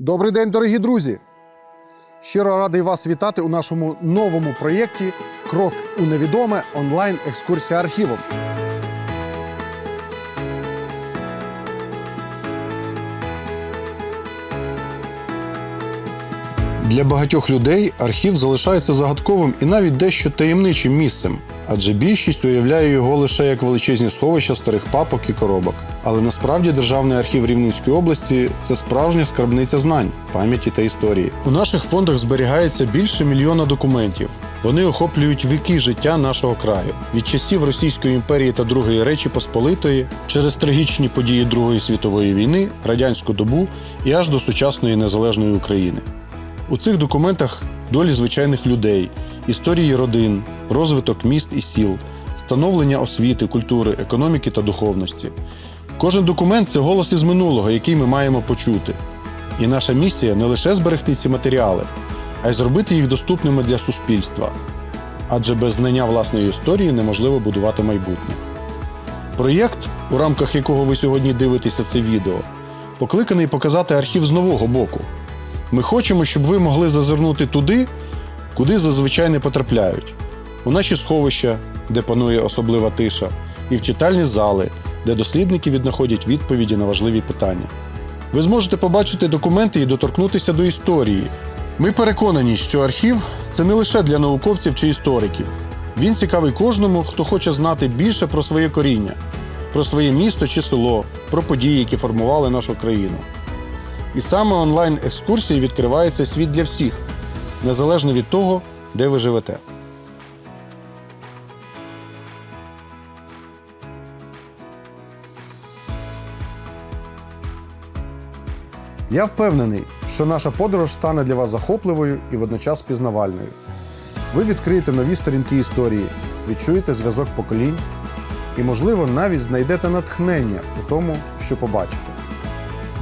Добрий день, дорогі друзі! Щиро радий вас вітати у нашому новому проєкті Крок у невідоме онлайн екскурсія архівом. Для багатьох людей архів залишається загадковим і навіть дещо таємничим місцем, адже більшість уявляє його лише як величезні сховища старих папок і коробок. Але насправді Державний архів Рівненської області це справжня скарбниця знань, пам'яті та історії. У наших фондах зберігається більше мільйона документів. Вони охоплюють віки життя нашого краю від часів Російської імперії та Другої Речі Посполитої, через трагічні події Другої світової війни, радянську добу і аж до сучасної незалежної України. У цих документах долі звичайних людей, історії родин, розвиток міст і сіл, становлення освіти, культури, економіки та духовності. Кожен документ це голос із минулого, який ми маємо почути. І наша місія не лише зберегти ці матеріали, а й зробити їх доступними для суспільства. Адже без знання власної історії неможливо будувати майбутнє. Проєкт, у рамках якого ви сьогодні дивитеся це відео, покликаний показати архів з нового боку. Ми хочемо, щоб ви могли зазирнути туди, куди зазвичай не потрапляють. У наші сховища, де панує особлива тиша, і в читальні зали, де дослідники віднаходять відповіді на важливі питання. Ви зможете побачити документи і доторкнутися до історії. Ми переконані, що архів це не лише для науковців чи істориків. Він цікавий кожному, хто хоче знати більше про своє коріння, про своє місто чи село, про події, які формували нашу країну. І саме онлайн-екскурсії відкривається світ для всіх, незалежно від того, де ви живете. Я впевнений, що наша подорож стане для вас захопливою і водночас пізнавальною. Ви відкриєте нові сторінки історії, відчуєте зв'язок поколінь і, можливо, навіть знайдете натхнення у тому, що побачите.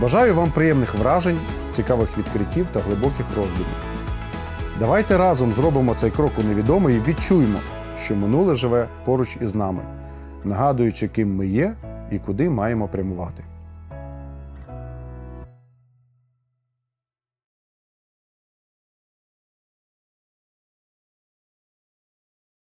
Бажаю вам приємних вражень, цікавих відкриттів та глибоких роздумів. Давайте разом зробимо цей крок у невідоме і відчуємо, що минуле живе поруч із нами, нагадуючи, ким ми є і куди маємо прямувати.